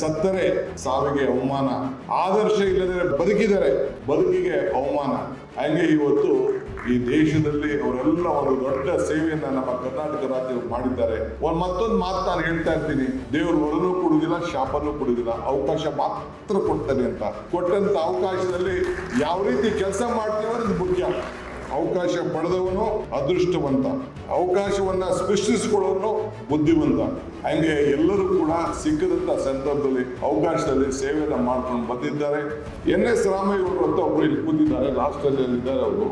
ಸತ್ತರೆ ಸಾವಿಗೆ ಅವಮಾನ, ಆದರ್ಶ ಇಲ್ಲದೆ ಬದುಕಿದರೆ ಬದುಕಿಗೆ ಅವಮಾನ. ಹಂಗೆ ಇವತ್ತು ಈ ದೇಶದಲ್ಲಿ ಅವರೆಲ್ಲ ಒಂದು ದೊಡ್ಡ ಸೇವೆಯನ್ನ ನಮ್ಮ ಕರ್ನಾಟಕ ರಾಜ್ಯ ಮಾಡಿದ್ದಾರೆ. ಒಂದು ಮತ್ತೊಂದು ಮಾತು ನಾನು ಹೇಳ್ತಾ ಇರ್ತೀನಿ. ದೇವರು ವರನೂ ಕೊಡುವುದಿಲ್ಲ, ಶಾಪನೂ ಕೊಡುವುದಿಲ್ಲ. ಅವಕಾಶ ಮಾತ್ರ ಕೊಡ್ತಾನೆ ಅಂತ. ಕೊಟ್ಟಂತ ಅವಕಾಶದಲ್ಲಿ ಯಾವ ರೀತಿ ಕೆಲಸ ಮಾಡ್ತೀವೋ ಮುಖ್ಯ. ಅವಕಾಶ ಪಡೆದವನು ಅದೃಷ್ಟವಂತ. ಅವಕಾಶವನ್ನ ಸೃಷ್ಟಿಸಿಕೊಳ್ಳೋನು ಬುದ್ಧಿವಂತ. ಹಂಗೆ ಎಲ್ಲರೂ ಕೂಡ ಸಿಕ್ಕದಂತ ಸಂದರ್ಭದಲ್ಲಿ ಅವಕಾಶದಲ್ಲಿ ಸೇವೆಯನ್ನ ಮಾಡ್ಕೊಂಡು ಬಂದಿದ್ದಾರೆ. ಎನ್ ಎಸ್ ರಾಮಯ್ಯ ಅಂತ ಒಬ್ರು ಇಲ್ಲಿ ಕೂತಿದ್ದಾರೆ ಲಾಸ್ಟ್ ಇದ್ದಾರೆ ಅವರು.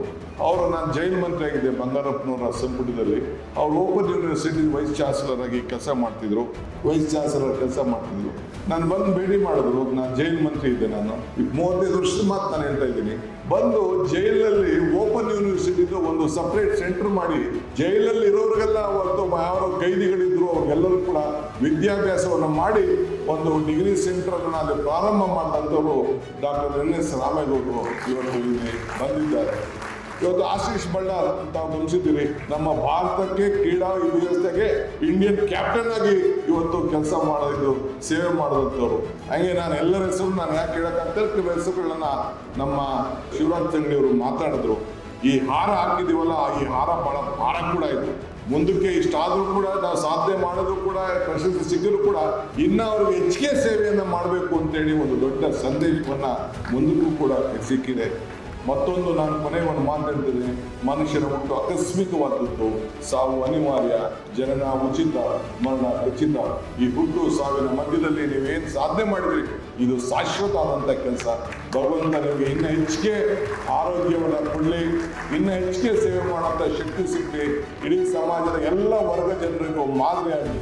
ಅವರು ನಾನು ಜೈನ್ ಮಂತ್ರಿ ಆಗಿದ್ದೆ ಬಂಗಾರಪ್ಪನವರ ಸಂಪುಟದಲ್ಲಿ ಅವರು ಓಪನ್ ಯೂನಿವರ್ಸಿಟಿ ವೈಸ್ ಚಾನ್ಸಲರ್ ಆಗಿ ಕೆಲಸ ಮಾಡ್ತಿದ್ರು. ವೈಸ್ ಚಾನ್ಸಲರ್ ಕೆಲಸ ಮಾಡ್ತಿದ್ರು. ನಾನು ಬಂದು ಭೇಟಿ ಮಾಡಿದ್ರು ನಾನು ಜೈಲ್ ಮಂತ್ರಿ ಇದ್ದೆ ನಾನು. ಮೂವತ್ತೈದು ವರ್ಷದ ಮಾತು ನಾನು ಹೇಳ್ತಾ ಇದ್ದೀನಿ. ಬಂದು ಜೈಲಲ್ಲಿ ಓಪನ್ ಯೂನಿವರ್ಸಿಟಿದು ಒಂದು ಸಪ್ರೇಟ್ ಸೆಂಟರ್ ಮಾಡಿ, ಜೈಲಲ್ಲಿ ಇರೋರಿಗೆಲ್ಲ ಅವತ್ತು ಯಾವ ಕೈದಿಗಳಿದ್ರು, ಅವ್ರಿಗೆಲ್ಲರೂ ಕೂಡ ವಿದ್ಯಾಭ್ಯಾಸವನ್ನು ಮಾಡಿ ಒಂದು ಡಿಗ್ರಿ ಸೆಂಟರ್ ಅನ್ನು ಅಲ್ಲಿ ಪ್ರಾರಂಭ ಮಾಡಿದಂಥವ್ರು ಡಾಕ್ಟರ್ ಎನ್ ಎಸ್ ರಾಮೇಗೌಡರು ಇವತ್ತು ಇಲ್ಲಿ ಬಂದಿದ್ದಾರೆ. ಇವತ್ತು ಆಶೀಶ್ ಬಳ್ಳಾರ್ ತಾವು ಗಮನಿಸಿದ್ದೀರಿ ನಮ್ಮ ಭಾರತಕ್ಕೆ ಕ್ರೀಡಾ ವ್ಯವಸ್ಥೆಗೆ ಇಂಡಿಯನ್ ಕ್ಯಾಪ್ಟನ್ ಆಗಿ ಇವತ್ತು ಕೆಲಸ ಮಾಡೋದು ಸೇವೆ ಮಾಡಿದಂಥವ್ರು. ಹಂಗೆ ನಾನು ಎಲ್ಲರ ಹೆಸರು ನಾನು ಯಾಕೆ ಹೇಳಕ್ಕಾಗ್ತಾರೆ ಕೆಲವು ಹೆಸರುಗಳನ್ನ ನಮ್ಮ ಶಿವರಾಜ್ ತಂಗಡಿ ಅವರು ಮಾತಾಡಿದ್ರು. ಈ ಹಾರ ಹಾಕಿದೀವಲ್ಲ ಈ ಹಾರ ಬಹಳ ಭಾರ ಕೂಡ ಇದೆ. ಮುಂದಕ್ಕೆ ಇಷ್ಟಾದ್ರೂ ಕೂಡ ನಾವು ಸಾಧನೆ ಮಾಡೋದು ಕೂಡ, ಪ್ರಶಸ್ತಿ ಸಿಕ್ಕರೂ ಕೂಡ ಇನ್ನ ಅವ್ರಿಗೆ ಹೆಚ್ಚಿಗೆ ಸೇವೆಯನ್ನು ಮಾಡಬೇಕು ಅಂತೇಳಿ ಒಂದು ದೊಡ್ಡ ಸಂದೇಶವನ್ನು ಮುಂದಕ್ಕೂ ಕೂಡ ಸಿಕ್ಕಿದೆ. ಮತ್ತೊಂದು ನಾನು ಕೊನೆಗೆ ಒಂದು ಮಾತಾಡ್ತೀನಿ ಮನುಷ್ಯರ ಹುಟ್ಟು ಆಕಸ್ಮಿಕವಾದದ್ದು. ಸಾವು ಅನಿವಾರ್ಯ. ಜನನ ಉಚಿತ ಮರಣ ಖಚಿತ. ಈ ಹುಟ್ಟು ಸಾವಿನ ಮಧ್ಯದಲ್ಲಿ ನೀವೇನು ಸಾಧನೆ ಮಾಡಿದ್ರಿ? ಇದು ಶಾಶ್ವತ ಆದಂತ ಕೆಲಸ. ಭಗವಂತ ನಿಮಗೆ ಇನ್ನ ಹೆಚ್ಚಿಗೆ ಆರೋಗ್ಯವನ್ನು ಕೊಡಲಿ. ಇನ್ನು ಹೆಚ್ಚಿಗೆ ಸೇವೆ ಮಾಡೋಂಥ ಶಕ್ತಿ ಸಿಕ್ಕಲಿ ಇಡೀ ಸಮಾಜದ ಎಲ್ಲ ವರ್ಗ ಜನರಿಗೂ ಮಾದರಿಯಾಗಿ